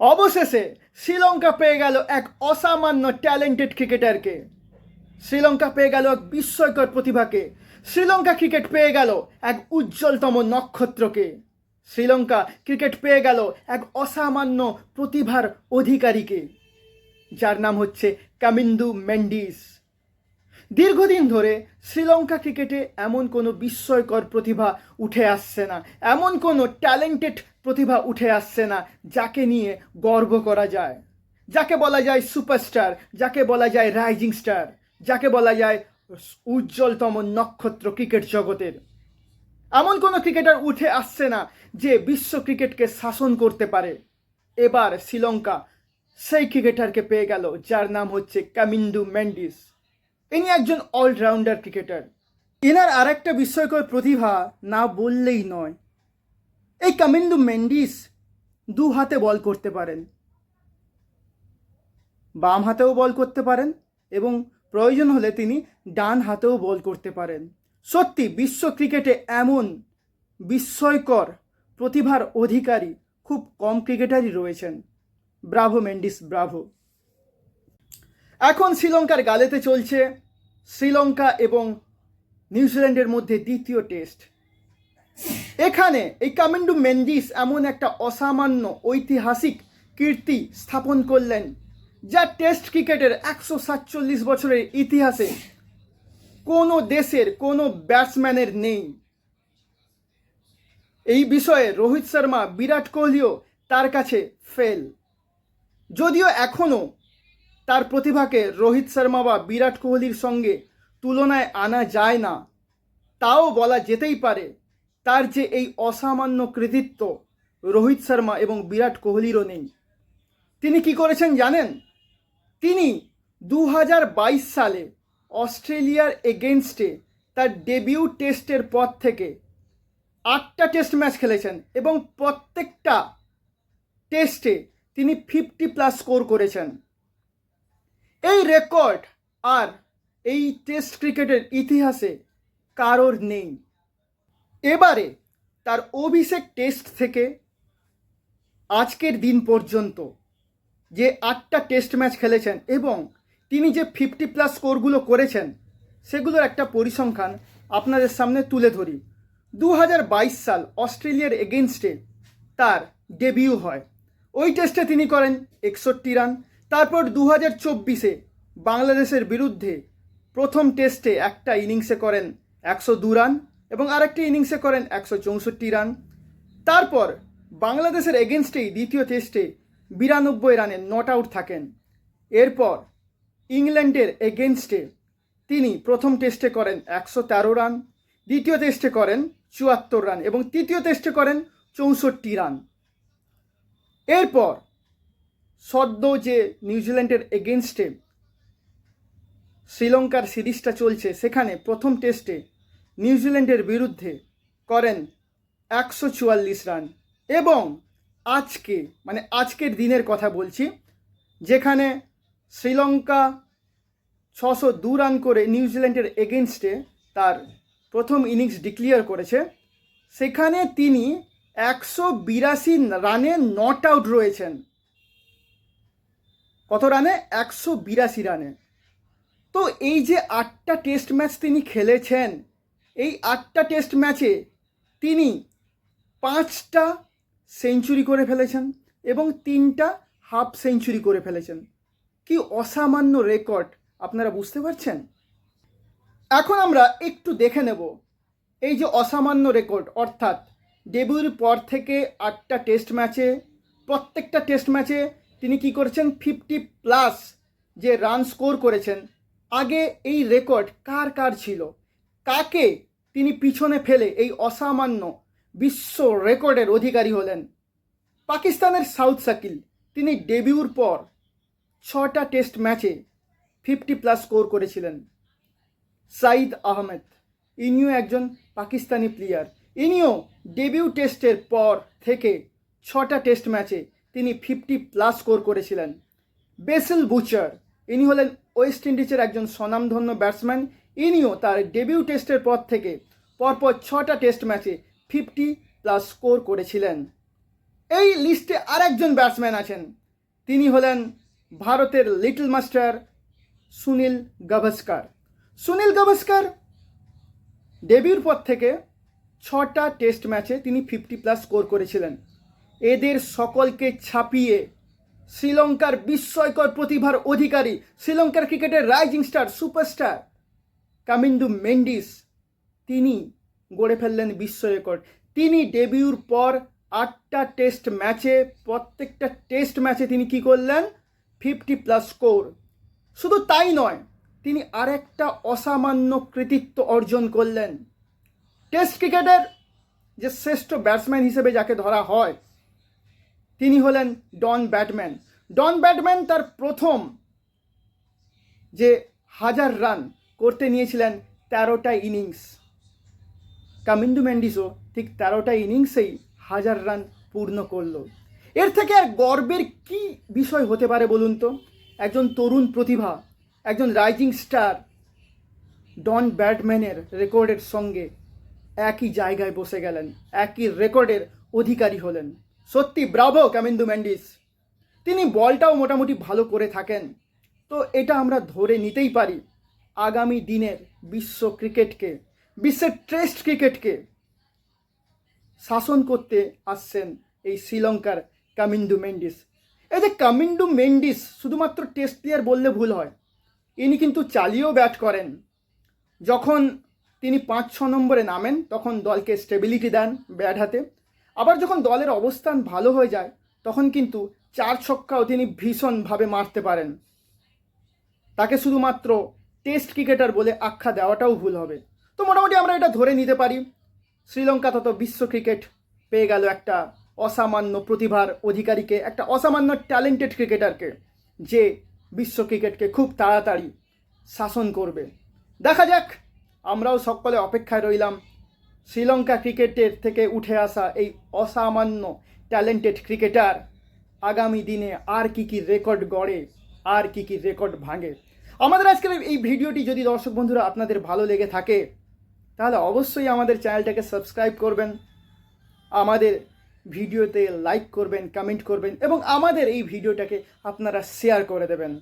অবশেষে শ্রীলঙ্কা পেয়ে গেল এক অসামান্য ট্যালেন্টেড ক্রিকেটারকে শ্রীলঙ্কা পেয়ে গেল এক বিস্ময়কর প্রতিভাকে। শ্রীলঙ্কা ক্রিকেট পেয়ে গেল এক উজ্জ্বলতম নক্ষত্রকে। শ্রীলঙ্কা ক্রিকেট পেয়ে গেল এক অসামান্য প্রতিভার অধিকারীকে, যার নাম হচ্ছে কামিন্দু মেন্ডিস। দীর্ঘদিন ধরে শ্রীলঙ্কা ক্রিকেটে এমন কোনো বিস্ময়কর প্রতিভা উঠে আসছে না। এমন কোনো ট্যালেন্টেড প্রতিভা উঠে আসছে না, যাকে নিয়ে গর্ব করা যায়। যাকে বলা যায় সুপারস্টার, যাকে বলা যায় রাইজিং স্টার, যাকে বলা যায় উজ্জ্বলতম নক্ষত্র ক্রিকেট জগতের। এমন কোনো ক্রিকেটার উঠে আসছে না যে বিশ্ব ক্রিকেটকে শাসন করতে পারে। এবার শ্রীলঙ্কা সেই ক্রিকেটারকে পেয়ে গেল, যার নাম হচ্ছে কামিন্দু মেন্ডিস। ইনি একজন অলরাউন্ডার ক্রিকেটার। এনার আরেকটা বিস্ময়কর প্রতিভা না বললেই নয় এই কামিন্দু মেন্ডিস দু হাতে বল করতে পারেন। বাম হাতেও বল করতে পারেন এবং প্রয়োজন হলে তিনি ডান হাতেও বল করতে পারেন। সত্যি, বিশ্ব ক্রিকেটে এমন বিস্ময়কর প্রতিভার অধিকারী খুব কম ক্রিকেটারই রয়েছেন। Bravo Mendis, Bravo. এখন শ্রীলঙ্কার গালেতে চলছে শ্রীলঙ্কা এবং নিউজিল্যান্ডের মধ্যে দ্বিতীয় টেস্ট। এখানে এই কামিন্ডু মেন্ডিস এমন একটা অসামান্য ঐতিহাসিক কীর্তি স্থাপন করলেন, যা টেস্ট ক্রিকেটের একশো সাতচল্লিশ বছরের ইতিহাসে কোনো দেশের কোনো ব্যাটসম্যানের নেই। এই বিষয়ে রোহিত শর্মা, বিরাট কোহলিও তার কাছে ফেল। যদিও এখনও তার প্রতিভাকে রোহিত শর্মা বা বিরাট কোহলির সঙ্গে তুলনায় আনা যায় না, তাও বলা যেতেই পারে তার যে এই অসামান্য কৃতিত্ব রোহিত শর্মা এবং বিরাট কোহলিরও নেই। তিনি কি করেছেন জানেন? তিনি দু হাজার বাইশ সালে অস্ট্রেলিয়ার এগেনস্টে তার ডেবিউ টেস্টের পর থেকে আটটা টেস্ট ম্যাচ খেলেছেন এবং প্রত্যেকটা টেস্টে তিনি ফিফটি প্লাস স্কোর করেছেন। এই রেকর্ড আর এই টেস্ট ক্রিকেটের ইতিহাসে কারোর নেই। এবারে তার অভিষেক টেস্ট থেকে আজকের দিন পর্যন্ত যে আটটা টেস্ট ম্যাচ খেলেছেন এবং তিনি যে ফিফটি প্লাস স্কোরগুলো করেছেন, সেগুলোর একটা পরিসংখ্যান আপনাদের সামনে তুলে ধরি। দু হাজার বাইশ সাল অস্ট্রেলিয়ার এগেনস্টে তার ডেবিউ হয়। ওই টেস্টে তিনি করেন একষট্টি রান তারপর দু হাজার চব্বিশে বাংলাদেশের বিরুদ্ধে প্রথম টেস্টে একটা ইনিংসে করেন একশো দু রান এবং আরেকটি ইনিংসে করেন একশো চৌষট্টি রান তারপর বাংলাদেশের এগেনস্টেই দ্বিতীয় টেস্টে বিরানব্বই রানে নট আউট থাকেন। এরপর ইংল্যান্ডের এগেনস্টে তিনি প্রথম টেস্টে করেন একশো তেরো রান দ্বিতীয় টেস্টে করেন চুয়াত্তর রান এবং তৃতীয় টেস্টে করেন চৌষট্টি রান এরপর সদ্য যে নিউজিল্যান্ডের এগেনস্টে শ্রীলঙ্কার সিরিজটা চলছে, সেখানে প্রথম টেস্টে নিউজিল্যান্ডের বিরুদ্ধে করেন একশো চুয়াল্লিশ রান। এবং আজকে মানে আজকের দিনের কথা বলছি, যেখানে শ্রীলঙ্কা ছশো দু রান করে নিউজিল্যান্ডের এগেনস্টে তার প্রথম ইনিংস ডিক্লিয়ার করেছে। সেখানে তিনি একশো বিরাশি রানে নট আউট রয়েছেন। কত রানে? একশো বিরাশি রানে। তো এই যে আটটা টেস্ট ম্যাচ তিনি খেলেছেন এই আটটা টেস্ট ম্যাচে তিনি পাঁচটা সেঞ্চুরি করে ফেলেছেন এবং তিনটা হাফ সেঞ্চুরি করে ফেলেছেন। কি অসামান্য রেকর্ড আপনারা বুঝতে পারছেন? এখন আমরা একটু দেখে নেব এই যে অসামান্য রেকর্ড অর্থাৎ ডেবিউর পর থেকে আটটা টেস্ট ম্যাচে প্রত্যেকটা টেস্ট ম্যাচে তিনি কি করেছেন? ফিফটি প্লাস যে রান স্কোর করেছেন। আগে এই রেকর্ড কার কার ছিল? কাকে তিনি পিছনে ফেলে এই অসামান্য বিশ্ব রেকর্ডের অধিকারী হলেন। পাকিস্তানের সাউথ সাকিল তিনি ডেবিউর পর ছটা টেস্ট ম্যাচে ফিফটি প্লাস স্কোর করেছিলেন। সাইদ আহমেদ, ইনিও একজন পাকিস্তানি প্লেয়ার। ইনিও ডেবিউ টেস্টের পর থেকে ছটা টেস্ট ম্যাচে তিনি ফিফটি প্লাস স্কোর করেছিলেন। বেসেল বুচার, ইনি হলেন ওয়েস্ট ইন্ডিজের একজন স্বনামধন্য ব্যাটসম্যান ইনিও তার ডেবিউ টেস্টের পর থেকে পরপর ছটা টেস্ট ম্যাচে ফিফটি প্লাস স্কোর করেছিলেন। এই লিস্টে আরেকজন ব্যাটসম্যান আছেন। তিনি হলেন ভারতের লিটল মাস্টার সুনীল গাভাস্কার। সুনীল গাভাস্কার ডেবিউর পর থেকে ছটা টেস্ট ম্যাচে তিনি ফিফটি প্লাস স্কোর করেছিলেন। এদের সকলকে ছাপিয়ে শ্রীলঙ্কার বিস্ময়কর প্রতিভার অধিকারী, শ্রীলঙ্কার ক্রিকেটের rising star superstar Kamindu Mendis, তিনি গড়ে ফেললেন বিশ্ব রেকর্ড। তিনি ডেবিউর পর আটটা টেস্ট ম্যাচে, প্রত্যেকটা টেস্ট ম্যাচে তিনি কি করলেন? Fifty plus score. শুধু তাই নয়, তিনি আরেকটা অসামান্য কৃতিত্ব অর্জন করলেন। টেস্ট ক্রিকেটের যে শ্রেষ্ঠ ব্যাটসম্যান হিসেবে যাকে ধরা হয়, তিনি হলেন ডন ব্যাটম্যান। ডন ব্যাটম্যান তার প্রথম যে হাজার রান করতে নিয়েছিলেন তেরোটা ইনিংস। কামিন্দু ম্যান্ডিসও ঠিক তেরোটা ইনিংসেই হাজার রান পূর্ণ করল। এর থেকে আর গর্বের কি বিষয় হতে পারে বলুন তো? একজন তরুণ প্রতিভা, একজন রাইজিং স্টার ডন ব্যাটম্যানের রেকর্ডের সঙ্গে একই জায়গায় বসে গেলেন, একই রেকর্ডের অধিকারী হলেন। সত্যি ব্রাভো কামিন্দু ম্যান্ডিস তিনি বলটাও মোটামুটি ভালো করে থাকেন। তো এটা আমরা ধরে নিতেই পারি আগামী দিনের বিশ্ব ক্রিকেটকে, বিশ্বের টেস্ট ক্রিকেটকে শাসন করতে আসছেন এই শ্রীলঙ্কার কামিন্দু মেন্ডিস। এই যে কামিন্দু মেন্ডিস শুধুমাত্র টেস্ট প্লেয়ার বললে ভুল হয়, ইনি কিন্তু চালিয়েও ব্যাট করেন। যখন তিনি পাঁচ ছ নম্বরে নামেন, তখন দলকে স্টেবিলিটি দেন ব্যাট হাতে। আবার যখন দলের অবস্থান ভালো হয়ে যায়, তখন কিন্তু চার ছক্কাও তিনি ভীষণভাবে মারতে পারেন। তাকে শুধুমাত্র টেস্ট ক্রিকেটার বলে আখ্যা দেওয়াটাও ভুল হবে। তো মোটামুটি আমরা এটা ধরে নিতে পারি। শ্রীলঙ্কা তত বিশ্ব ক্রিকেট পেয়ে গেল একটা অসামান্য প্রতিভার অধিকারীকে, একটা অসামান্য ট্যালেন্টেড ক্রিকেটারকে যে বিশ্ব ক্রিকেটকে খুব তাড়াতাড়ি শাসন করবে। দেখা যাক, আমরাও সকলে অপেক্ষায় রইলাম। শ্রীলঙ্কা ক্রিকেটের থেকে উঠে আসা এই অসামান্য ট্যালেন্টেড ক্রিকেটার আগামী দিনে আর কি কি রেকর্ড গড়ে, আর কি কি রেকর্ড ভাঙে। আমাদের আজকের এই ভিডিওটি যদি দর্শক বন্ধুরা আপনাদের ভালো লেগে থাকে, তাহলে অবশ্যই আমাদের চ্যানেলটাকে সাবস্ক্রাইব করবেন, আমাদের ভিডিওতে লাইক করবেন, কমেন্ট করবেন, এবং আমাদের এই ভিডিওটাকে আপনারা শেয়ার করে দেবেন।